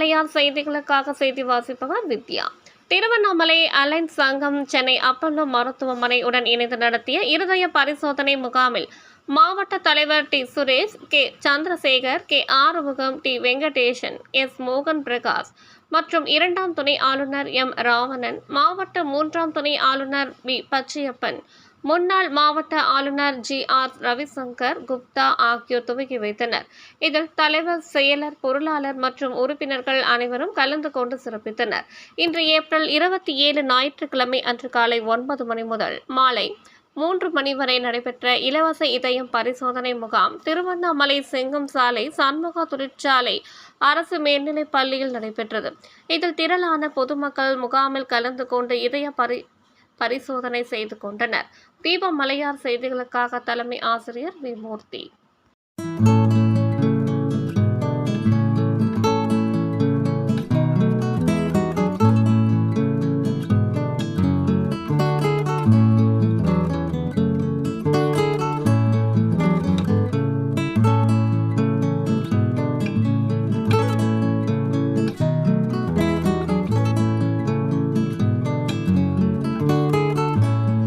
மலையார் செய்திகளுக்காக செய்தி வாசிப்பவர் வித்யா. திருவண்ணாமலை அலைன்ஸ் சங்கம் சென்னை அப்பல்லோ மருத்துவமனை உடன் இணைந்து நடத்திய இருதய பரிசோதனை முகாமில் மாவட்ட தலைவர் T. Suresh K. Chandrasekar K. Arumugam T. Venkatesan S. மோகன் பிரகாஷ் மற்றும் இரண்டாம் துணை ஆளுநர் எம். ராவணன் மாவட்ட மூன்றாம் துணை ஆளுநர் பி. பச்சையப்பன் முன்னாள் மாவட்ட ஆளுநர் ஜி. ஆர். ரவிசங்கர் குப்தா ஆகியோர் துவக்கி வைத்தனர். இதில் தலைவர் செயலர் பொருளாளர் மற்றும் உறுப்பினர்கள் அனைவரும் கலந்து கொண்டு சிறப்பித்தனர். இன்று ஏப்ரல் இருபத்தி ஏழு ஞாயிற்றுக்கிழமை அன்று காலை ஒன்பது மணி முதல் மாலை மூன்று மணி வரை நடைபெற்ற இலவச இதயம் பரிசோதனை முகாம் திருவண்ணாமலை செங்கம் சாலை சண்முகா தொழிற்சாலை அரசு மேல்நிலைப் பள்ளியில் நடைபெற்றது. இதில் திரளான பொதுமக்கள் முகாமில் கலந்து கொண்டு இதய பரி பரிசோதனை செய்து கொண்டனர். தீபமலையார் செய்திகளுக்காக தலைமை ஆசிரியர் விமூர்த்தி